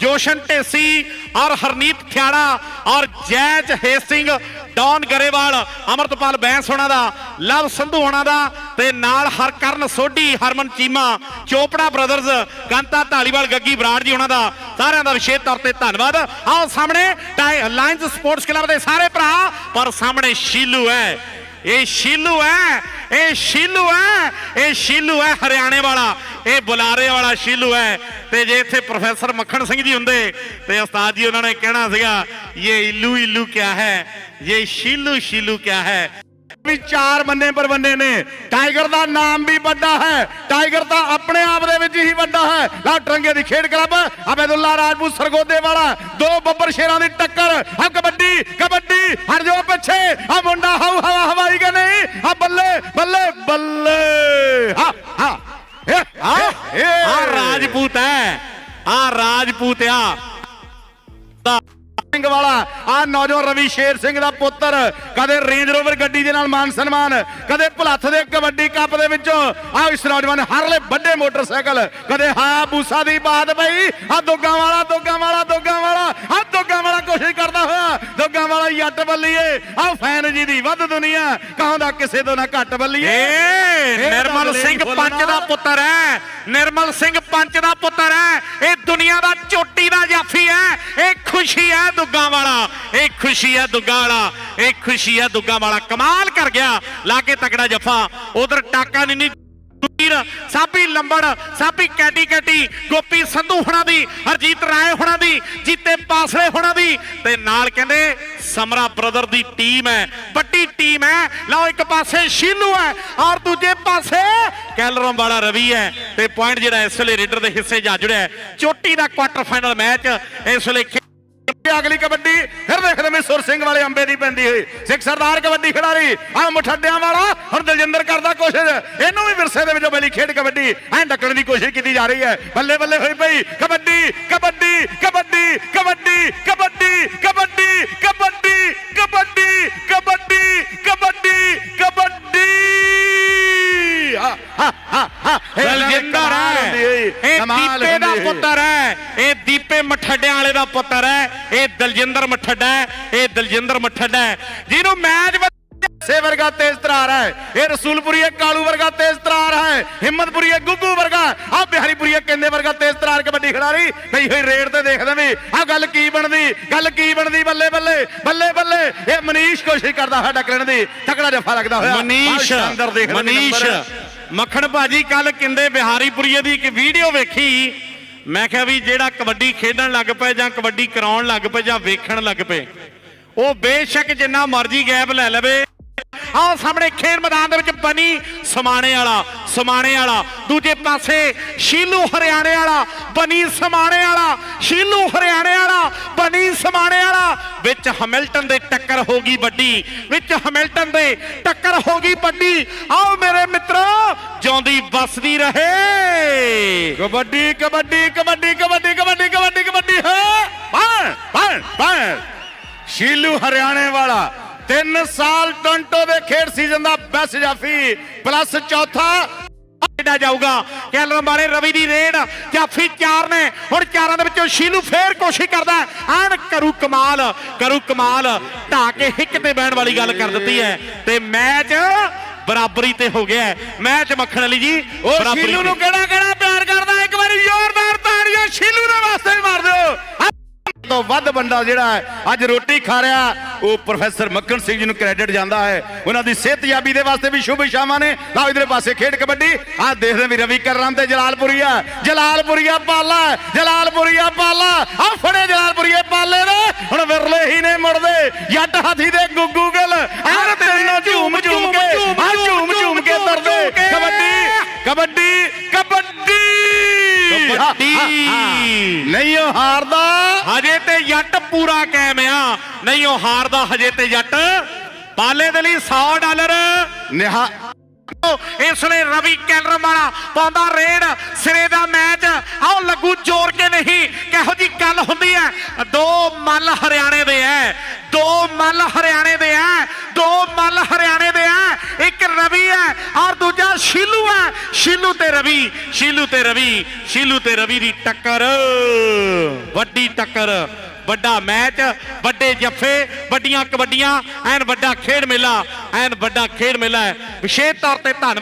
ਜੋਸ਼ਨ ਢੇਸੀ ਔਰ ਹਰਨੀਤ ਥਿਆੜਾ ਔਰ ਜੈਜ ਹੇਸਿੰਗ ਡੌਨ ਗਰੇਵਾਲ, ਅਮਰਤਪਾਲ ਬੈਂਸ ਹੋਣਾ ਦਾ, ਲਵ ਸੰਧੂ ਹੋਣਾ ਦਾ ਤੇ ਨਾਲ ਹਰਕਰਨ ਸੋਢੀ, ਹਰਮਨ ਚੀਮਾ, ਚੋਪੜਾ ਬ੍ਰਦਰਜ਼, ਕਾਂਤਾ ਢਾਲੀਵਾਲ ਗੱਗੀ ਬਰਾੜ ਜੀ ਉਹਨਾਂ ਦਾ, ਸਾਰਿਆਂ ਦਾ ਵਿਸ਼ੇਸ਼ ਤੌਰ ਤੇ ਧੰਨਵਾਦ। ਆਓ ਸਾਹਮਣੇ ਲਾਇਨਸ ਸਪੋਰਟਸ ਕਲੱਬ ਦੇ ਸਾਰੇ ਭਰਾ, ਪਰ ਸਾਹਮਣੇ ਸ਼ੀਲੂ ਹੈ। ਇਹ ਸ਼ੀਲੂ ਹੈ ਇਹ ਸ਼ੀਲੂ ਹੈ, ਇਹ ਸ਼ੀਲੂ ਹੈ ਹਰਿਆਣੇ ਵਾਲਾ, ਇਹ ਬੁਲਾਰੇ ਵਾਲਾ ਸ਼ੀਲੂ ਹੈ। ਤੇ ਜੇ ਇੱਥੇ ਪ੍ਰੋਫੈਸਰ ਮੱਖਣ ਸਿੰਘ ਜੀ ਹੁੰਦੇ, ਤੇ ਉਸਤਾਦ ਜੀ ਉਹਨਾਂ ਨੇ ਕਹਿਣਾ ਸੀਗਾ ਇਹ ਇੱਲੂ ਇੱਲੂ ਕਿਆ ਹੈ? ਇਹ ਸ਼ੀਲੂ ਸ਼ੀਲੂ ਕਿਆ ਹੈ? ਵੀ ਚਾਰ ਬੰਨੇ ਪਰ ਬੰਨੇ ਨੇ। ਟਾਈਗਰ ਦਾ ਨਾਮ ਵੀ ਵੱਡਾ ਹੈ। ਟਾਈਗਰ ਤਾਂ ਆਪਣੇ ਆਪ ਦੇ ਵਿੱਚ ਹੀ ਵੱਡਾ ਹੈ। ਲਾ ਟਰੰਗੇ ਦੀ ਖੇਡ ਕਲੱਬ, ਅਬੇਦੁੱਲਾ ਰਾਜਪੂਤ ਸਰਗੋਦੇ ਵਾਲਾ। ਦੋ ਬੱਬਰ ਸ਼ੇਰਾਂ ਦੀ ਟੱਕਰ। ਆ ਕਬੱਡੀ ਕਬੱਡੀ, ਹਟ ਜਾਓ ਪਿੱਛੇ। ਆ ਮੁੰਡਾ ਹਵਾ ਹਵਾਈ ਕਿ ਨਹੀਂ ਬੱਲੇ। ਬੱਲੇ ਹਾਂ। ਆ ਰਾਜਪੂਤ ਹੈ। ਆ ਰਾਜਪੂਤ ਆ। ਸਿੰਘ ਵਾਲਾ। ਆ ਨੌਜਵਾਨ ਰਵੀ ਸ਼ੇਰ ਸਿੰਘ ਦਾ ਪੁੱਤਰ। ਕਦੇ ਰੇਂਜ ਰੋਵਰ ਗੱਡੀ ਦੇ ਨਾਲ ਮਾਨ ਸਨਮਾਨ। ਕਦੇ ਭੁਲੱਥ ਦੇ ਕਬੱਡੀ ਕੱਪ ਦੇ ਵਿੱਚੋਂ। ਆ ਇਸ ਨੌਜਵਾਨ ਹਰਲੇ ਵੱਡੇ ਮੋਟਰਸਾਈਕਲ। ਕਦੇ ਹਾ ਬੂਸਾ ਦੀ ਬਾਤ ਪਈ। ਆ ਦੋਗਾ ਵਾਲਾ ਦੋਗਾ ਵਾਲਾ ਦੋਗਾ ਵਾਲਾ। ਆ ਦੋਗਾ ਵਾਲਾ ਜੱਟ ਬੱਲੀਏ। ਆ ਫੈਨ ਜੀ ਦੀ ਵੱਧ ਦੁਨੀਆ ਕਹਾਂਦਾ ਕਿਸੇ ਤੋਂ ਨਾ ਘੱਟ ਬੱਲੀਏ। ਨਿਰਮਲ ਸਿੰਘ ਪੰਚ ਦਾ ਪੁੱਤਰ ਹੈ। ਨਿਰਮਲ ਸਿੰਘ ਪੰਚ ਦਾ ਪੁੱਤਰ ਹੈ। ਇਹ ਦੁਨੀਆ ਦਾ ਚੋਟੀ ਦਾ ਜਾਫੀ ਹੈ। ਇਹ ਖੁਸ਼ੀ ਹੈ ਦੁੱਗਾ ਵਾਲਾ। ਇਹ ਖੁਸ਼ੀ ਹੈ ਦੁੱਗਾ ਵਾਲਾ। ਇਹ ਖੁਸ਼ੀ ਹੈ ਦੁੱਗਾ ਵਾਲਾ। ਕਮਾਲ ਕਰ ਗਿਆ। ਲਾ ਕੇ ਤਕੜਾ ਜਫਾ। ਉਧਰ ਟਾਕਾ ਨਿੰਨੀ ਵੀਰ, ਸਾਬੀ ਲੰਬੜ, ਸਾਬੀ ਕੈਟੀ ਕੈਟੀ ਗੋਪੀ ਸੰਧੂ ਹੁਣਾਂ ਦੀ, ਹਰਜੀਤ ਰਾਏ ਹੁਣਾਂ ਦੀ, ਜੀਤੇ ਪਾਸਲੇ ਹੁਣਾਂ ਦੀ। ਤੇ ਨਾਲ ਕਹਿੰਦੇ, ਸਮਰਾ ਬ੍ਰਦਰ ਦੀ ਟੀਮ ਹੈ, ਵੱਡੀ ਟੀਮ ਹੈ। ਲਓ ਇੱਕ ਪਾਸੇ ਸ਼ੀਲੂ ਹੈ, ਔਰ ਦੂਜੇ ਪਾਸੇ ਕੈਲਰਮ ਵਾਲਾ ਰਵੀ ਹੈ। ਤੇ ਪੁਆਇੰਟ ਜਿਹੜਾ ਇਸ ਵੇਲੇ ਰੇਡਰ ਦੇ ਹਿੱਸੇ ਜਾ ਜੁੜਿਆ ਚੋਟੀ ਦਾ ਕੁਆਟਰ ਫਾਈਨਲ ਮੈਚ ਇਸ ਵੇਲੇ ਅਗਲੀ ਕਬੱਡੀ, ਫਿਰ ਦੇਖਦੇ ਸੁਰ ਸਿੰਘ ਵਾਲੇ ਅੰਬੇ ਦੀ ਪੈਂਦੀ ਹੋਈ। ਸਿੱਖ ਸਰਦਾਰ ਕਬੱਡੀ ਖਿਡਾਰੀ ਆ ਮੁਠੱਡਿਆਂ ਵਾਲਾ, ਹੁਣ ਦਲਜਿੰਦਰ ਕਰਦਾ ਕੋਸ਼ਿਸ਼। ਇਹਨੂੰ ਵੀ ਵਿਰਸੇ ਦੇ ਵਿੱਚੋਂ ਪਹਿਲੀ ਖੇਡ ਕਬੱਡੀ, ਐ ਡੱਕਣ ਦੀ ਕੋਸ਼ਿਸ਼ ਕੀਤੀ ਜਾ ਰਹੀ ਹੈ। ਬੱਲੇ ਬੱਲੇ ਹੋਈ ਪਈ, ਕਬੱਡੀ ਕਬੱਡੀ ਕਬੱਡੀ ਕਬੱਡੀ ਕਬੱਡੀ। ਇਹ ਦੀਪੇ ਮਠੱਡਿਆਂ ਵਾਲੇ ਦਾ ਪੁੱਤਰ ਹੈ ਇਹ ਦਲਜਿੰਦਰ ਮਠੱਡਾ ਹੈ ਇਹ ਦਲਜਿੰਦਰ ਮਠੱਡਾ ਹੈ। ਜਿਹਨੂੰ ਮੈਚ ਸੇ ਵਰਗਾ ਤੇਜ਼ ਤਰਾਰ ਹੈ ਇਹ ਰਸੂਲਪੁਰੀ ਹੈ ਕਾਲੂ ਵਰਗਾ ਤੇਜ਼ ਤਰਾਰ ਹੈ ਹਿੰਮਤਪੁਰੀ ਹੈ ਗੁੱਗੂ ਵਰਗਾ। ਆ ਬਿਹਾਰੀਪੁਰੀ ਹੈ ਕਹਿੰਦੇ ਵਰਗਾ ਤੇਜ਼ ਤਰਾਰ ਕਬੱਡੀ ਖਿਡਾਰੀ? ਨਹੀਂ ਹੋਈ ਰੇਡ ਤੇ ਦੇਖਦੇ ਵੀ ਆ ਗੱਲ ਕੀ ਬਣਦੀ? ਗੱਲ ਕੀ ਬਣਦੀ? ਬੱਲੇ ਬੱਲੇ ਬੱਲੇ ਬੱਲੇ। ਇਹ ਮਨੀਸ਼ ਕੋਸ਼ਿਸ਼ ਕਰਦਾ ਹੈ ਡੱਕਣ ਦੀ। ਤਕੜਾ ਜਫਾ ਲੱਗਦਾ ਹੋਇਆ। ਮਨੀਸ਼ ਨੇ ਮਨੀਸ਼। ਮੱਖਣ ਭਾਜੀ ਕੱਲ ਕਿੰਦੇ ਬਿਹਾਰੀਪੁਰੀਏ ਦੀ ਇੱਕ ਵੀਡੀਓ ਵੇਖੀ। ਮੈਂ ਕਿਹਾ ਵੀ ਜਿਹੜਾ ਕਬੱਡੀ ਖੇਡਣ ਲੱਗ ਪਏ ਜਾਂ ਕਬੱਡੀ ਕਰਾਉਣ ਲੱਗ ਪਏ ਜਾਂ ਵੇਖਣ ਲੱਗ ਪਏ, ਉਹ ਬੇਸ਼ੱਕ ਜਿੰਨਾ ਮਰਜ਼ੀ ਗੈਪ ਲੈ ਲਵੇ। ਆਹ ਸਾਹਮਣੇ ਖੇਡ ਮੈਦਾਨ ਦੇ ਵਿੱਚ ਬਣੀ ਸਮਾਣੇ ਵਾਲਾ। ਸਮਾਣੇ ਵਾਲਾ ਦੂਜੇ ਪਾਸੇ ਸ਼ੀਲੂ ਹਰਿਆਣੇ ਵਾਲਾ ਬਨੀ ਸਮਾਣੇ ਵਾਲਾ ਸ਼ੀਲੂ ਹਰਿਆਣੇ ਵਾਲਾ ਬਨੀ ਸਮਾਣੇ ਵਾਲਾ। ਵਿੱਚ ਹੈਮਿਲਟਨ ਦੇ ਟੱਕਰ ਹੋ ਗਈ ਵੱਡੀ ਵਿੱਚ ਹੈਮਿਲਟਨ ਦੇ ਟੱਕਰ ਹੋ ਗਈ ਵੱਡੀ। ਆਓ ਮੇਰੇ ਮਿੱਤਰੋ ਜਿਉਂਦੀ ਵੱਸਦੀ ਰਹੇ। ਕਬੱਡੀ ਕਬੱਡੀ ਕਬੱਡੀ ਕਬੱਡੀ ਕਬੱਡੀ ਕਬੱਡੀ ਕਬੱਡੀ ਹੈ। ਪਾਣ ਪਾਣ ਪਾਣ ਸ਼ੀਲੂ ਹਰਿਆਣੇ ਵਾਲਾ 3 ਸਾਲ ਟੋਂਟੋ ਦੇ ਖੇਡ ਸੀਜ਼ਨ ਦਾ ਬੈਸਟ ਜਾਫੀ ਪਲੱਸ ਚੌਥਾ ਖੇਡਿਆ ਜਾਊਗਾ। ਕੈਲਰ ਮਾਰੇ ਰਵੀ ਦੀ ਰੇਡ ਜਾਫੀ ਚਾਰ ਨੇ। ਹੁਣ ਚਾਰਾਂ ਦੇ ਵਿੱਚੋਂ ਸ਼ੀਲੂ ਫੇਰ ਕੋਸ਼ਿਸ਼ ਕਰਦਾ ਆਣ ਕਰੂ ਕਮਾਲ ਕਰੂ ਕਮਾਲ। ਢਾ ਕੇ ਹਿੱਕ ਤੇ ਬੈਣ ਵਾਲੀ ਗੱਲ ਕਰ ਦਿੱਤੀ ਹੈ। ਤੇ ਮੈਚ ਬਰਾਬਰੀ ਤੇ ਹੋ ਗਿਆ। ਮੈਚ ਮੱਖਣ ਅਲੀ ਜੀ ਉਹ ਸ਼ੀਲੂ। ਨੂੰ ਕਿਹੜਾ ਕਿਹੜਾ ਪਿਆਰ ਕਰਦਾ ਇੱਕ ਵਾਰੀ ਜ਼ੋਰਦਾਰ ਤਾੜੀਆਂ ਸ਼ੀਲੂ ਦੇ ਵਾਸਤੇ ਮਾਰ ਦਿਓ। ਤੋਂ ਵੱਧ ਬੰਦਾ ਜਿਹੜਾ ਅੱਜ ਰੋਟੀ ਖਾ ਰਿਹਾ। ਉਹ ਪ੍ਰੋਫੈਸਰ ਮੱਕਣ ਸਿੰਘ ਜੀ ਨੂੰ ਕ੍ਰੈਡਿਟ ਜਾਂਦਾ ਹੈ। ਉਹਨਾਂ ਦੀ ਸਿਹਤਯਾਬੀ ਦੇ ਵਾਸਤੇ ਵੀ ਸ਼ੁਭ ਇਸ਼ਾਵਾਂ ਨੇ। ਲਓ ਇਧਰੇ ਪਾਸੇ ਖੇਡ ਕਬੱਡੀ। ਆਹ ਦੇਖਦੇ ਵੀ ਰਵੀ ਕਰਮ ਤੇ ਜਲਾਲਪੁਰੀਆ ਜਲਾਲਪੁਰੀਆ ਪਾਲਾ ਜਲਾਲਪੁਰੀਆ ਪਾਲਾ। ਆ ਫੜੇ ਜਲਾਲਪੁਰੀਏ ਪਾਲੇ ਨੇ। ਹੁਣ ਵਿਰਲੇ ਹੀ ਨੇ ਮੁੜਦੇ। ਜੱਟ ਹਾਥੀ ਦੇ ਗੁੱਗੂ ਗਿਲ। ਆਹ ਤੇਰੀਆਂ ਝੂਮ ਝੂਮ ਕੇ। ਆ ਝੂਮ ਝੂਮ ਕੇ ਤਰਦੇ। ਕਬੱਡੀ ਕਬੱਡੀ ਕਬੱਡੀ। ਕਬੱਡੀ। ਨਹੀਂ ਹਾਰਦਾ। ਹਜੇ ਤੇ ਜੱਟ ਪੂਰਾ ਕਾਇਮ ਆ। ਨਹੀਂ ਉਹ ਹਾਰਦਾ ਹਜੇ ਤੇ ਜੱਟ। ਪਾਲੇ ਦੇ ਲਈ 100 ਡਾਲਰ। ਨਿਹਾ ਇਸ ਲਈ ਰਵੀ ਕੈਲਰ ਵਾਲਾ ਪਾਉਂਦਾ ਰੇਡ ਸਿਰੇ ਦਾ ਮੈਚ। ਆਓ ਲੱਗੂ ਜ਼ੋਰ ਕੇ ਨਹੀਂ ਕਿਹੋ ਜੀ ਗੱਲ ਹੁੰਦੀ ਹੈ? ਦੋ ਮੱਲ ਹਰਿਆਣੇ ਦੇ ਐ ਦੋ ਮੱਲ ਹਰਿਆਣੇ ਦੇ ਐ ਦੋ ਮੱਲ ਹਰਿਆਣੇ ਦੇ ਆ ਇੱਕ ਰਵੀ ਹੈ ਔਰ ਦੂਜਾ ਸ਼ੀਲੂ ਹੈ ਸ਼ੀਲੂ ਤੇ ਰਵੀ ਸ਼ੀਲੂ ਤੇ ਰਵੀ ਸ਼ੀਲੂ ਤੇ ਰਵੀ ਦੀ ਟੱਕਰ। ਵੱਡੀ ਟੱਕਰ। ਵੱਡਾ ਮੈਚ, ਵੱਡੇ ਜੱਫੇ, ਵੱਡੀਆਂ ਕਬੱਡੀਆਂ, ਐਨ ਵੱਡਾ ਖੇਡ ਮੇਲਾ, ਐਨ ਵੱਡਾ ਖੇਡ ਮੇਲਾ ਹੈ। ਵਿਸ਼ੇਸ਼ ਤੌਰ ਤੇ ਧੰਨਵਾਦ